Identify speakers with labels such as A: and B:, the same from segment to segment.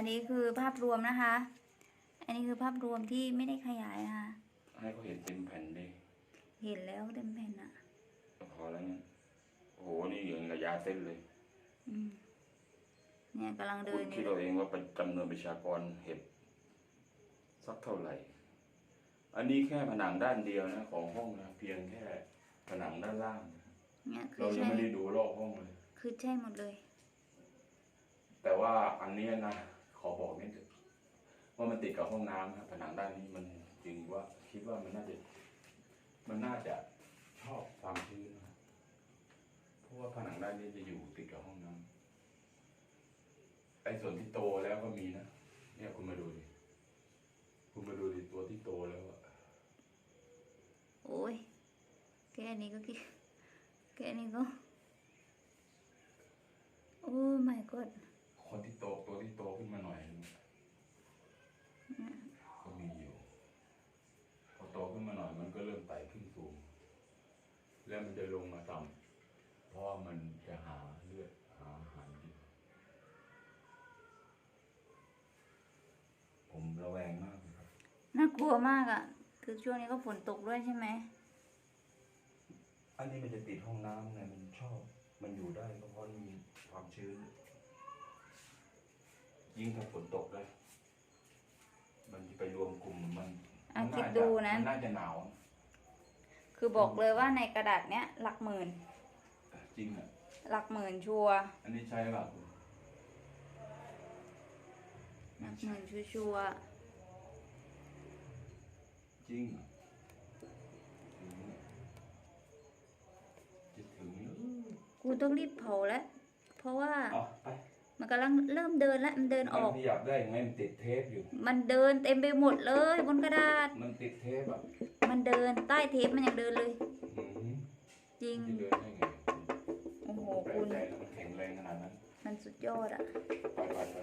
A: อันนี้คือภาพรวมนะคะ อันนี้คือภาพรวมที่ไม่ได้ขยายนะคะ
B: ให้เขาเห็นเต็มแผ่นดิ
A: เห็นแล้วเต็มแผ่นอะ
B: พอแล้วเนี่ยโอ้โหนี่อย่างระยะเส้นเลย
A: อืมเนี่ยกำลังเดิ
B: คุ
A: น
B: ณ
A: อ
B: คิด
A: ยู่
B: เอาเองว่าเป็นจำนวนประชากรเห็ดสักเท่าไหร่ อันนี้แค่ผนังด้านเดียวนะ ของห้องนะเพียงแค่ผนังด้านล่างนะ
A: เนี่ยคื
B: เรา
A: อ
B: ยัง
A: ใช่
B: ไม่ได้ดูรอบห้องเลย
A: คือใช่หมดเลย
B: แต่ว่าอันเนี้ยนะ ขอบอกนิดนึงว่ามันติดกับห้องน้ำครับผนังด้านนี้มันจริงว่าคิดว่ามันน่าจะ มันน่าจะชอบความชื้นนะเพราะว่าผนังด้านนี้จะอยู่ติดกับห้องน้ำไอ้ส่วนที่โตแล้วก็มีนะเนี่ยคุณมาดูดิคุณมาดูดิตัวที่โตแล้วอะ
A: โอ้ยแค่นี้ก็คิดแค่นี้ก็ โอ้ my god
B: คนที่โตตัวที่โตขึ้นมาหน่อยนึงก็มีอยู่ พอโตขึ้นมาหน่อยมันก็เริ่มไต่ขึ้นสูง แล้วมันจะลงมาต่ำเพราะว่ามันจะหาเลือดหาอาหารกินผมระแวงมากเลยครับ
A: น่ากลัวมากอะ่ะ คือช่วงนี้ก็ฝนตกด้วยใช่ไหม
B: อันนี้มันจะติดห้องน้ำไงมันชอบ มันอยู่ได้ก็เพราะมันมีความชื้น ยิ่งถ้าฝนตกเลยมันจะไปรวมกลุ่มมัน
A: อะ
B: มั
A: คิด
B: น่า
A: ดู
B: จะ
A: นะ
B: มัน่าจะหนาว
A: คือบอกเลยว่าในกระดาษเนี้ยหลักหมื่น
B: จริงอะ
A: หลักหมื่นชัวร์
B: อันนี้ใช่ป่ะคุณ
A: หลักหมื่นชัวร์
B: จริงอะถึงอะจะถึงแล้ว
A: ๆกูต้องรีบเผาแล้ว เพราะว่า
B: เอาไป
A: มันกำลังเริ่มเดินแล้วมันเดินออก
B: มันขยับได้ยังไงมันติดเทปอยู่
A: มันเดินเต็มไปหมดเลยบนกระดาษ
B: มันติดเทปอะ
A: มันเดินใต้เทปมันยังเดินเลย
B: อืม
A: จริง
B: มันจะเดินได้ไง
A: โอ้โห
B: แปล
A: คุ
B: ก
A: ณ
B: ใจนะมันแข็งแรงขนาดนั้น
A: มันสุดยอดอะ
B: ไปไปไปไป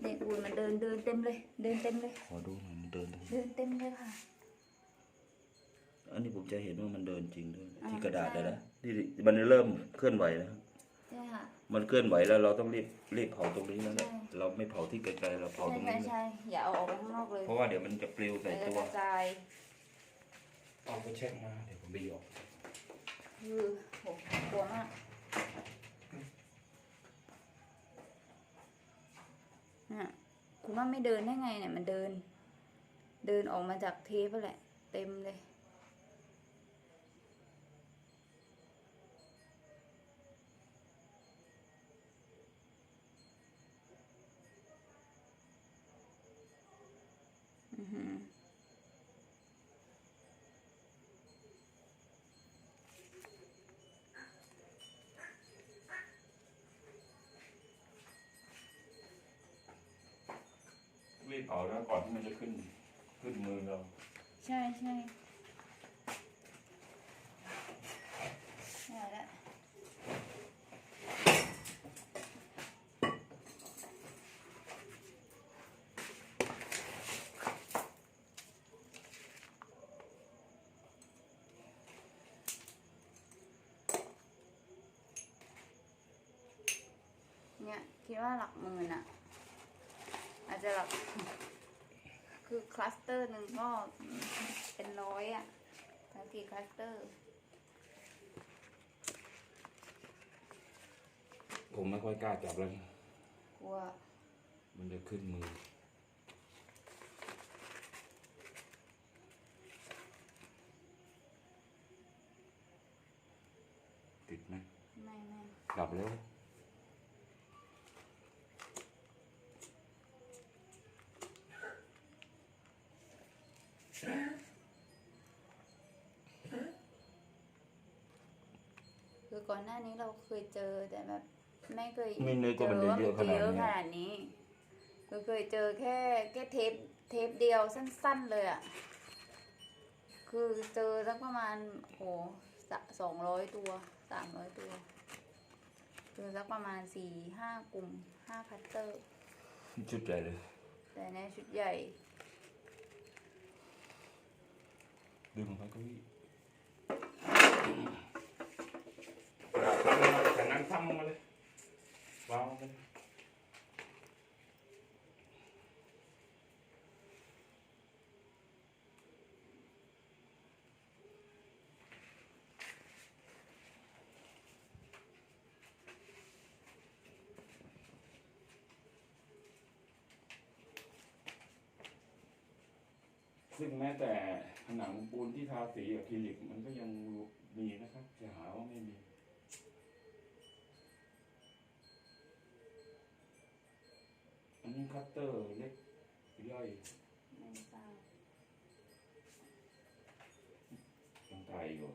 A: เนี่ยคุณมันเดินเดินเต็มเลย เดินเต็มเลย
B: ขอดูหน่อยมันเดินได้
A: เดินเต็มเลยค่ะ
B: อันนี้ผมจะเห็นว่ามันเดินจริงด้วย
A: อ่า
B: ที่กระดาษ
A: ใช่
B: เลยนะนี่มันเริ่มเคลื่อนไหวแล้ว
A: ใช่ค่ะ
B: มันเคลื่อนไหวแล้วเราต้องรีบรีบเผาตรงนี้แล้วแหละ
A: ใช่
B: เราไม่เผาที่ไกลๆเราเผา
A: ใช่
B: ตรง
A: ใช่
B: นี้เลย
A: ใช่อย่าเอาออกไปข้างนอกเลย
B: เพราะว่าเดี๋ยวมันจะปลิวใส่
A: เดี๋ยว
B: ตัว
A: กระจาย
B: เอาไปเช็คมาเดี๋ยวผมไปหยอก
A: คือโหกลัวมากน่ะคุณว่าไม่เดินได้ไงเนี่ยมันเดิน เดินออกมาจากเทปนั่นแหละ เต็มเลย
B: รีบเผาแล้วก่อนที่มันจะขึ้น ขึ้นมือเรา
A: ใช่ใช่ เนี่ยคิดว่าหลักหมื่นอะอาจจะหลัก คือคลัสเตอร์หนึ่งก็เป็นร้อยอะแล้วกี่คลัสเตอร์
B: ผมไม่ค่อยกล้าจับแล้ว
A: กลัว
B: มันจะขึ้นมือ ติดไหม
A: ไม่ไม่
B: ดับแล้ว
A: คือก่อนหน้านี้เราเคยเจอแต่แบบไม่เคย
B: ไม่นึก
A: เจ
B: ว่ามัน
A: อ
B: จะ
A: ว่า
B: เย
A: มัน
B: อะข
A: จะ
B: นาด
A: เยอะ
B: นี้
A: ขนาดนี้คือเคยเจอแค่แค่เทปเทปเดียวสั้น ๆ เลยอะคือเจอสักประมาณโหสองร้อยตัวสามร้อยตัวเจอสักประมาณสี่ห้ากลุ่มห้าคัตเตอร์
B: ชุดใหญ่เลย
A: แต่ในชุดใหญ่
B: ดึงออกไปเก็วี่จากนั้นซ้ำลงมาเลยวางลงไป ซึ่งแม้แต่ผนังปูนที่ทาสีอะคริลิกมันก็ยังมีนะครับจะหาว่าไม่มีอันนี้คัตเตอร์เล็กย่อย
A: ไม่ทราบ
B: ยังถ่ายอยู่